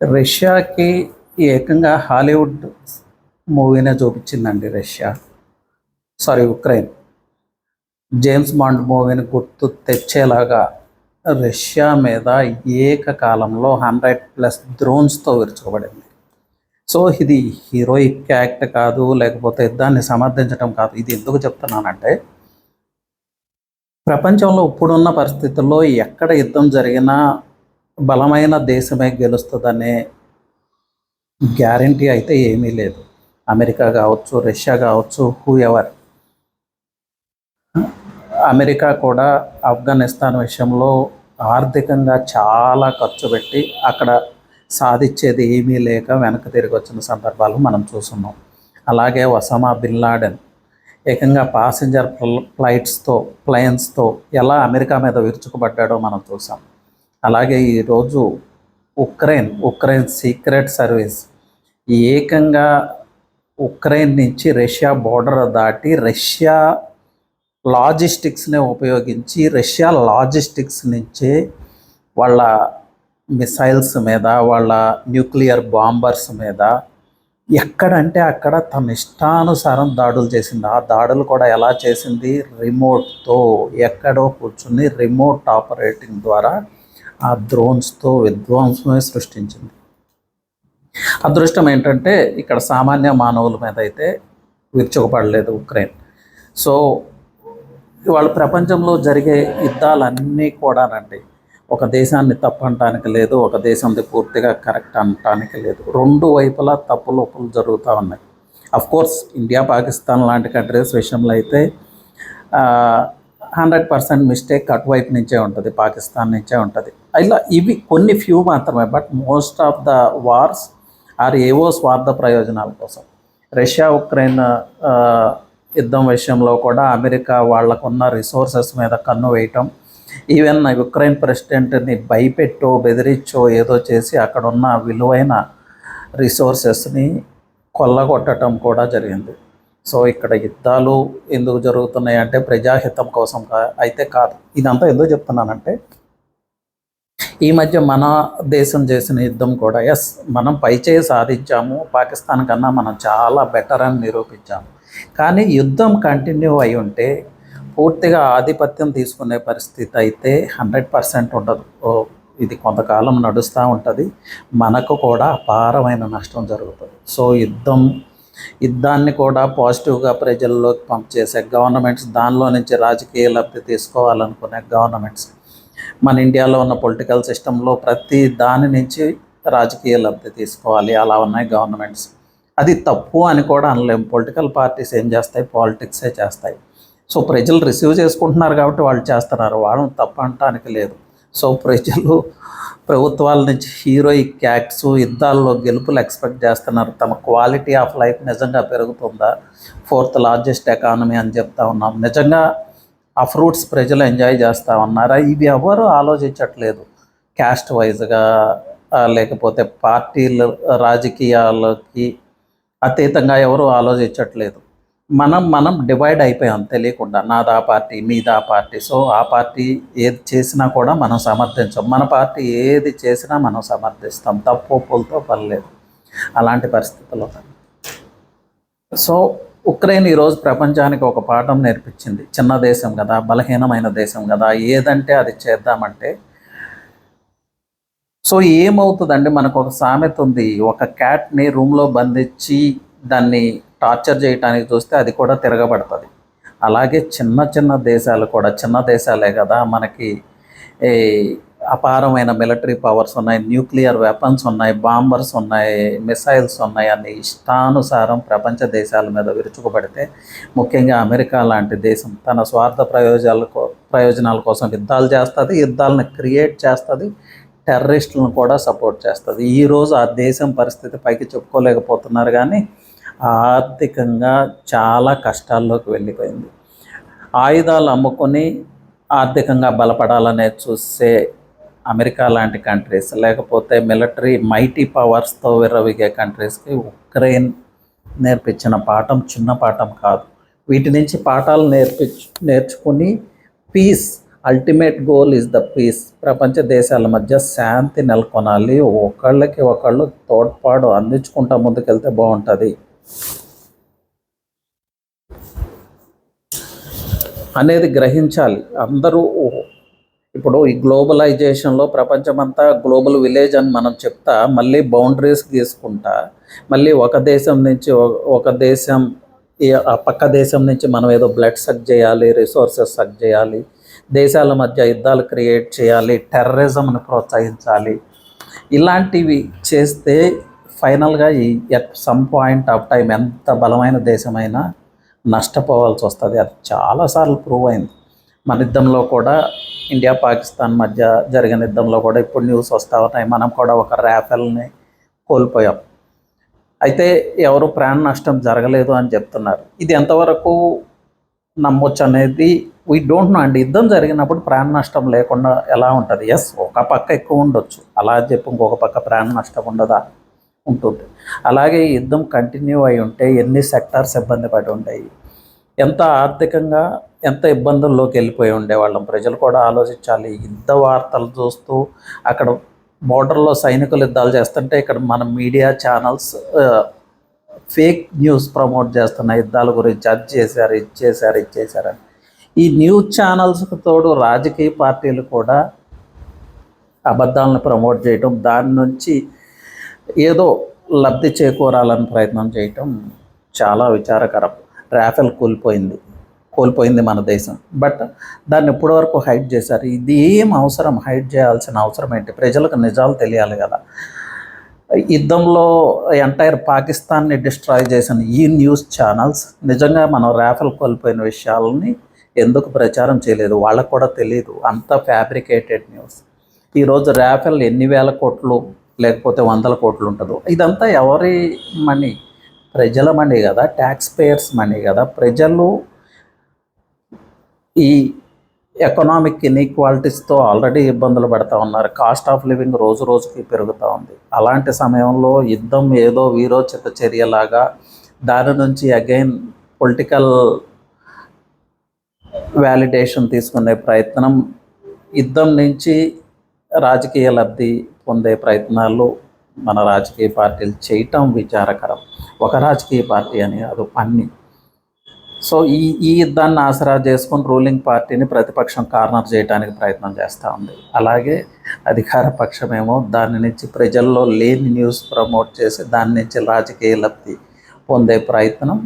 రష్యాకి ఏకంగా హాలీవుడ్ మూవీనే చూపించిందండి Russia. Sorry Ukraine. James Bond మూవీని గుర్తు తెచ్చేలాగా రష్యా మీద ఏకకాలంలో హండ్రెడ్ ప్లస్ డ్రోన్స్తో విరుచుకోబడింది సో ఇది హీరోయిక్ యాక్ట్ కాదు లేకపోతే దాన్ని సమర్థించడం కాదు. ఇది ఎందుకు చెప్తున్నానంటే ప్రపంచంలో ఇప్పుడున్న పరిస్థితుల్లో ఎక్కడ యుద్ధం జరిగినా బలమైన దేశమే గెలుస్తుందనే గ్యారంటీ అయితే ఏమీ లేదు. అమెరికా కావచ్చు రష్యా కావచ్చు హూ ఎవర్ అమెరికా కూడా ఆఫ్ఘనిస్తాన్ విషయంలో ఆర్థికంగా చాలా ఖర్చు పెట్టి అక్కడ సాధించేది ఏమీ లేక వెనక్కి తిరిగి వచ్చిన సందర్భాలు మనం చూస్తున్నాం. అలాగే ఒసమా బిన్ లాడెన్ ఏకంగా పాసింజర్ ఫ్లైట్స్తో ప్లైన్స్తో ఎలా అమెరికా మీద విరుచుకుపడ్డాడో మనం చూసాం. అలాగే ఈరోజు ఉక్రెయిన్ ఉక్రెయిన్ సీక్రెట్ సర్వీస్. ఏకంగా ఉక్రెయిన్ నుంచి రష్యా బోర్డర్ దాటి రష్యా లాజిస్టిక్స్ని ఉపయోగించి రష్యా లాజిస్టిక్స్ నుంచే వాళ్ళ మిసైల్స్ మీద వాళ్ళ న్యూక్లియర్ బాంబర్స్ మీద ఎక్కడంటే అక్కడ తన ఇష్టానుసారం దాడులు చేసింది. ఆ దాడులు కూడా ఎలా చేసింది? రిమోట్తో ఎక్కడో కూర్చుని రిమోట్ ఆపరేటింగ్ ద్వారా ఆ ద్రోన్స్తో విధ్వంసమే సృష్టించింది. అదృష్టం ఏంటంటే ఇక్కడ సామాన్య మానవుల మీద అయితే విరుచుకుపడలేదు ఉక్రెయిన్. సో ఇవాళ ప్రపంచంలో జరిగే యుద్ధాలన్నీ కూడానండి ఒక దేశాన్ని తప్పు అనటానికి లేదు ఒక దేశంది పూర్తిగా కరెక్ట్ అనటానికి లేదు. రెండు వైపులా తప్పులు ఒప్పులు జరుగుతూ ఉన్నాయి. అఫ్ కోర్స్ ఇండియా పాకిస్తాన్ లాంటి కంట్రీస్ విషయంలో అయితే హండ్రెడ్ పర్సెంట్ మిస్టేక్ అటువైపు నుంచే ఉంటుంది పాకిస్తాన్ నుంచే ఉంటుంది. ఇలా ఇవి కొన్ని ఫ్యూ మాత్రమే but most of the wars are ఏవో స్వార్థ ప్రయోజనాల కోసం. రష్యా ఉక్రెయిన్ యుద్ధం విషయంలో కూడా అమెరికా వాళ్ళకున్న రిసోర్సెస్ మీద కన్ను వేయటం ఈవెన్ ఉక్రెయిన్ ప్రెసిడెంట్ని భయపెట్టో బెదిరించో ఏదో చేసి అక్కడ ఉన్న విలువైన రిసోర్సెస్ని కొల్లగొట్టడం కూడా జరిగింది. సో ఇక్కడ యుద్ధాలు ఎందుకు జరుగుతున్నాయి అంటే ప్రజాహితం కోసం కా- అయితే కాదు. ఇదంతా ఎందుకు చెప్తున్నానంటే ఈ మధ్య మన దేశం చేసిన యుద్ధం కూడా ఎస్ మనం పైచేయి సాధించాము పాకిస్తాన్ కన్నా మనం చాలా బెటర్ అని నిరూపించాము. కానీ యుద్ధం కంటిన్యూ అయి ఉంటే పూర్తిగా ఆధిపత్యం తీసుకునే పరిస్థితి అయితే హండ్రెడ్ పర్సెంట్ ఉండదు. ఓ, ఇది కొంతకాలం నడుస్తూ ఉంటుంది. మనకు కూడా అపారమైన నష్టం జరుగుతుంది. సో యుద్ధం యుద్ధాన్ని కూడా పాజిటివ్గా ప్రజల్లోకి పంప్ చేసే గవర్నమెంట్స్ దానిలో నుంచి రాజకీయ లబ్ధి తీసుకోవాలనుకునే గవర్నమెంట్స్ మన ఇండియాలో ఉన్న పొలిటికల్ సిస్టంలో ప్రతి దాని నుంచి రాజకీయ లబ్ధి తీసుకోవాలి. అలా ఉన్నాయి గవర్నమెంట్స్. అది తప్పు అని కూడా అనలేము పొలిటికల్ పార్టీస్ ఏం చేస్తాయి? పాలిటిక్సే చేస్తాయి. సో ప్రజలు రిసీవ్ చేసుకుంటున్నారు కాబట్టి వాళ్ళు చేస్తున్నారు. వాళ్ళని తప్పు అనటానికి లేదు. సో ప్రజలు ప్రభుత్వాల నుంచి హీరోయిక్ యాక్ట్స్ యుద్ధాల్లో గెలుపులు ఎక్స్పెక్ట్ చేస్తున్నారు. తమ క్వాలిటీ ఆఫ్ లైఫ్ నిజంగా పెరుగుతుందా? ఫోర్త్ లార్జెస్ట్ ఎకానమీ అని చెప్తా ఉన్నాం. నిజంగా ఆ ఫ్రూట్స్ ప్రజలు ఎంజాయ్ చేస్తూ ఉన్నారా? ఇవి ఎవరు ఆలోచించట్లేదు. క్యాస్ట్ వైజ్గా లేకపోతే పార్టీలు రాజకీయాలకి అతీతంగా ఎవరు ఆలోచించట్లేదు. మనం మనం డివైడ్ అయిపోయాం తెలియకుండా. నాదా పార్టీ మీదా పార్టీ. సో ఆ పార్టీ ఏది చేసినా కూడా మనం సమర్థించాం. మన పార్టీ ఏది చేసినా మనం సమర్థిస్తాం. తప్పు ఒప్పులతో పర్లేదు అలాంటి పరిస్థితుల్లో సో ఉక్రెయిన్ ఈరోజు ప్రపంచానికి ఒక పాఠం నేర్పించింది. చిన్న దేశం కదా బలహీనమైన దేశం కదా ఏదంటే అది చేద్దామంటే. సో ఏమవుతుందండి మనకు ఒక సామెత ఉంది. ఒక క్యాట్ని రూమ్లో బంధించి దాన్ని టార్చర్ చేయడానికి చూస్తే అది కూడా తిరగబడుతుంది. అలాగే చిన్న చిన్న దేశాలు కూడా చిన్న దేశాలే కదా మనకి అపారమైన మిలిటరీ పవర్స్ ఉన్నాయి న్యూక్లియర్ వెపన్స్ ఉన్నాయి బాంబర్స్ ఉన్నాయి మిసైల్స్ ఉన్నాయి అన్ని ఇష్టానుసారం ప్రపంచ దేశాల మీద విరుచుకుపడితే ముఖ్యంగా అమెరికా లాంటి దేశం తన స్వార్థ ప్రయోజనాల ప్రయోజనాల కోసం యుద్ధాలు చేస్తుంది యుద్ధాలను క్రియేట్ చేస్తుంది టెర్రరిస్టులను కూడా సపోర్ట్ చేస్తుంది. ఈరోజు ఆ దేశం పరిస్థితి పైకి చెప్పుకోలేకపోతున్నారు కానీ ఆర్థికంగా చాలా కష్టాల్లోకి వెళ్ళిపోయింది. ఆయుధాలు అమ్ముకొని ఆర్థికంగా బలపడాలనే చూసే అమెరికా లాంటి కంట్రీస్ లేకపోతే మిలిటరీ మైటీ పవర్స్తో విర్రవిగే కంట్రీస్కి ఉక్రెయిన్ నేర్పించిన పాఠం చిన్న పాఠం కాదు. వీటి నుంచి పాఠాలు నేర్పించు నేర్చుకుని peace ultimate goal is the peace. ప్రపంచ దేశాల మధ్య శాంతి నెలకొనాలి. ఒకళ్ళకి ఒకళ్ళు తోడ్పాటు అందించుకుంటా ముందుకెళ్తే బాగుంటుంది. అనేది గ్రహించాలి. అందరూ ఇప్పుడు ఈ గ్లోబలైజేషన్లో ప్రపంచమంతా గ్లోబల్ విలేజ్ అని మనం చెప్తా మళ్ళీ బౌండరీస్ గీసుకుంటా మళ్ళీ ఒక దేశం నుంచి ఒక దేశం ఆ పక్క దేశం నుంచి మనం ఏదో బ్లడ్ సక్ చేయాలి రిసోర్సెస్ సక్ చేయాలి దేశాల మధ్య యుద్ధాలు క్రియేట్ చేయాలి టెర్రరిజంను ప్రోత్సహించాలి. ఇలాంటివి చేస్తే ఫైనల్గా ఈ at some point of time ఎంత బలమైన దేశమైనా నష్టపోవాల్సి వస్తుంది. అది చాలాసార్లు ప్రూవ్ అయింది. మన యుద్ధంలో కూడా ఇండియా పాకిస్తాన్ మధ్య జరిగిన యుద్ధంలో కూడా ఇప్పుడు న్యూస్ వస్తూ ఉన్నాయి. మనం కూడా ఒక ర్యాఫెల్ని కోల్పోయాం. అయితే ఎవరు ప్రాణ నష్టం జరగలేదు అని చెప్తున్నారు. ఇది ఎంతవరకు నమ్మొచ్చు అనేది వీ డోంట్ నో అండి యుద్ధం జరిగినప్పుడు ప్రాణ నష్టం లేకుండా ఎలా ఉంటుంది? ఎస్ ఒక పక్క ఎక్కువ ఉండొచ్చు. అలా చెప్పి ఇంకొక పక్క ప్రాణ నష్టం ఉండదా? ఉంటుంది. అలాగే యుద్ధం కంటిన్యూ అయి ఉంటే ఎన్ని సెక్టార్స్ ఇబ్బంది పడి ఉంటాయి? ఎంత ఆర్థికంగా ఎంత ఇబ్బందుల్లోకి వెళ్ళిపోయి ఉండేవాళ్ళం. ప్రజలు కూడా ఆలోచించాలి. యుద్ధ వార్తలు చూస్తూ అక్కడ బోర్డర్లో సైనికులు యుద్ధాలు చేస్తుంటే ఇక్కడ మన media channels fake news promote చేస్తున్న యుద్ధాల గురించి అది చేశారు ఇది చేశారు ఇది చేశారని ఈ న్యూస్ ఛానల్స్కి తోడు రాజకీయ పార్టీలు కూడా అబద్ధాలను ప్రమోట్ చేయటం దాని నుంచి ఏదో లబ్ధి చేకూరాలని ప్రయత్నం చేయటం చాలా విచారకరం. రాఫెల్ కూలిపోయింది. కోల్పోయింది మన దేశం. బట్ దాన్ని ఇప్పటివరకు హైడ్ చేశారు. ఇది ఏం అవసరం? హైడ్ చేయాల్సిన అవసరం ఏంటి? ప్రజలకు నిజాలు తెలియాలి కదా. యుద్ధంలో ఎంటైర్ పాకిస్తాన్ని డిస్ట్రాయ్ చేసిన ఈ న్యూస్ ఛానల్స్ నిజంగా మనం రాఫెల్ కోల్పోయిన విషయాలని ఎందుకు ప్రచారం చేయలేదు? వాళ్ళకు కూడా తెలియదు. అంత ఫ్యాబ్రికేటెడ్ న్యూస్ ఈరోజు ర్యాఫెల్ ఎన్ని వేల కోట్లు లేకపోతే వందల కోట్లు ఉంటుందో? ఇదంతా ఎవరి మనీ? ప్రజల మనీ కదా. ట్యాక్స్ పేయర్స్ మనీ కదా. ప్రజలు ఈ ఎకనామిక్ ఇన్ఈక్వాలిటీస్తో ఆల్రెడీ ఇబ్బందులు పడుతూ ఉన్నారు. కాస్ట్ ఆఫ్ లివింగ్ రోజు రోజుకి పెరుగుతూ ఉంది. అలాంటి సమయంలో యుద్ధం ఏదో వీరోచిత చర్యలాగా దాని నుంచి అగైన్ పొలిటికల్ వ్యాలిడేషన్ తీసుకునే ప్రయత్నం యుద్ధం నుంచి రాజకీయ లబ్ధి పొందే ప్రయత్నాలు మన రాజకీయ పార్టీలు చేయటం విచారకరం. ఒక రాజకీయ పార్టీ అని కాదు అన్నీ సో ఈ ఈ యుద్ధాన్ని ఆసరా చేసుకుని రూలింగ్ పార్టీని ప్రతిపక్షం కార్నర్ చేయడానికి ప్రయత్నం చేస్తూ ఉంది. అలాగే అధికార పక్షమేమో దాని నుంచి ప్రజల్లో లేని న్యూస్ ప్రమోట్ చేసి దాని నుంచి రాజకీయ లబ్ధి పొందే ప్రయత్నం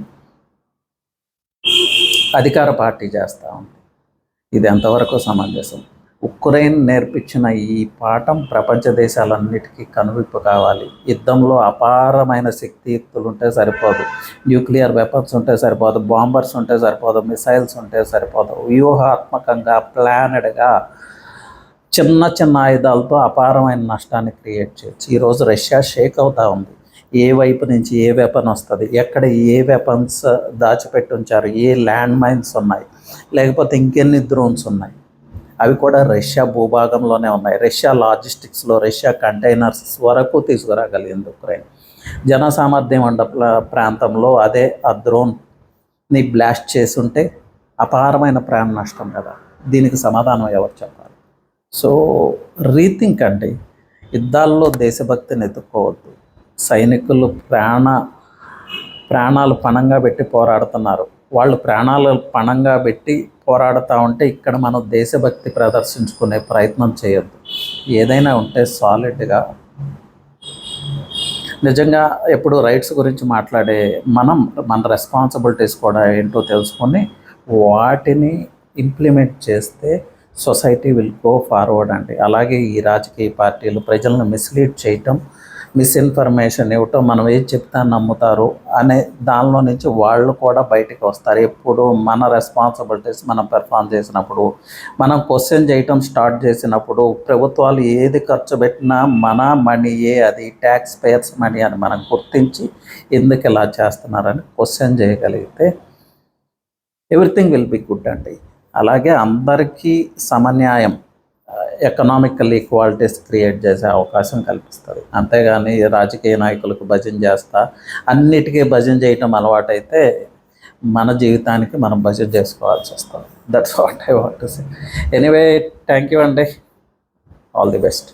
అధికార పార్టీ చేస్తూ ఉంది. ఇది ఎంతవరకు సమంజసం? ఉక్రెయిన్ నేర్పించిన ఈ పాఠం ప్రపంచ దేశాలన్నిటికీ కనువిప్పు కావాలి. యుద్ధంలో అపారమైన శక్తియుక్తులు ఉంటే సరిపోదు. న్యూక్లియర్ వెపన్స్ ఉంటే సరిపోదు. బాంబర్స్ ఉంటే సరిపోదు. మిసైల్స్ ఉంటే సరిపోదు. వ్యూహాత్మకంగా ప్లానెడ్గా చిన్న చిన్న ఆయుధాలతో అపారమైన నష్టాన్ని క్రియేట్ చేయొచ్చు. ఈరోజు రష్యా షేక్ అవుతూ ఉంది. ఏ వైపు నుంచి ఏ వెపన్ వస్తుంది? ఎక్కడ ఏ వెపన్స్ దాచిపెట్టి ఉంచారు? ఏ ల్యాండ్ మైన్స్ ఉన్నాయి? లేకపోతే ఇంకెన్ని డ్రోన్స్ ఉన్నాయి? అవి కూడా రష్యా భూభాగంలోనే ఉన్నాయి. రష్యా లాజిస్టిక్స్లో రష్యా కంటైనర్స్ వరకు తీసుకురాగలిగింది ఉక్రెయిన్. జన సామర్థ్యం ఉండ ప్రాంతంలో అదే ఆ డ్రోన్ని బ్లాస్ట్ చేస్తుంటే అపారమైన ప్రాణ నష్టం కదా. దీనికి సమాధానం ఎవరు చెప్పాలి? సో రీథింక్ అండి యుద్ధాల్లో దేశభక్తిని ఎత్తుక్కోవద్దు సైనికులు ప్రాణ ప్రాణాలు పణంగా పెట్టి పోరాడుతున్నారు. వాళ్ళు ప్రాణాలు పణంగా పెట్టి పోరాడుతూ ఉంటే ఇక్కడ మనం దేశభక్తి ప్రదర్శించుకునే ప్రయత్నం చేయొద్దు. ఏదైనా ఉంటే సాలిడ్గా నిజంగా ఎప్పుడు రైట్స్ గురించి మాట్లాడే మనం మన రెస్పాన్సిబిలిటీస్ కూడా ఏంటో తెలుసుకొని వాటిని ఇంప్లిమెంట్ చేస్తే సొసైటీ విల్ గో ఫార్వర్డ్ అండి. అలాగే ఈ రాజకీయ పార్టీలు ప్రజలను మిస్లీడ్ చేయటం మిస్ఇన్ఫర్మేషన్ ఇవ్వటం మనం ఏది చెప్తా నమ్ముతారు అనే దానిలో నుంచి వాళ్ళు కూడా బయటికి వస్తారు. ఎప్పుడు మన రెస్పాన్సిబిలిటీస్ మనం పెర్ఫామ్ చేసినప్పుడు మనం క్వశ్చన్ చేయటం స్టార్ట్ చేసినప్పుడు ప్రభుత్వాలు ఏది ఖర్చు పెట్టినా మన మనీయే అది ట్యాక్స్ పేయర్స్ మనీ అని మనం గుర్తించి ఎందుకు ఇలా చేస్తున్నారని క్వశ్చన్ చేయగలిగితే ఎవ్రీథింగ్ విల్ బి గుడ్ అండి. అలాగే అందరికీ సమన్యాయం. ఎకనామికల్ ఈక్వాలిటీస్ క్రియేట్ చేసే అవకాశం కల్పిస్తుంది అంతేగాని రాజకీయ నాయకులకు భజన చేస్తా అన్నిటికీ భజన చేయటం అలవాటైతే మన జీవితానికి మనం భజన చేసుకోవాల్సి వస్తుంది. That's what I want to say anyway thank you అండి ఆల్ ది బెస్ట్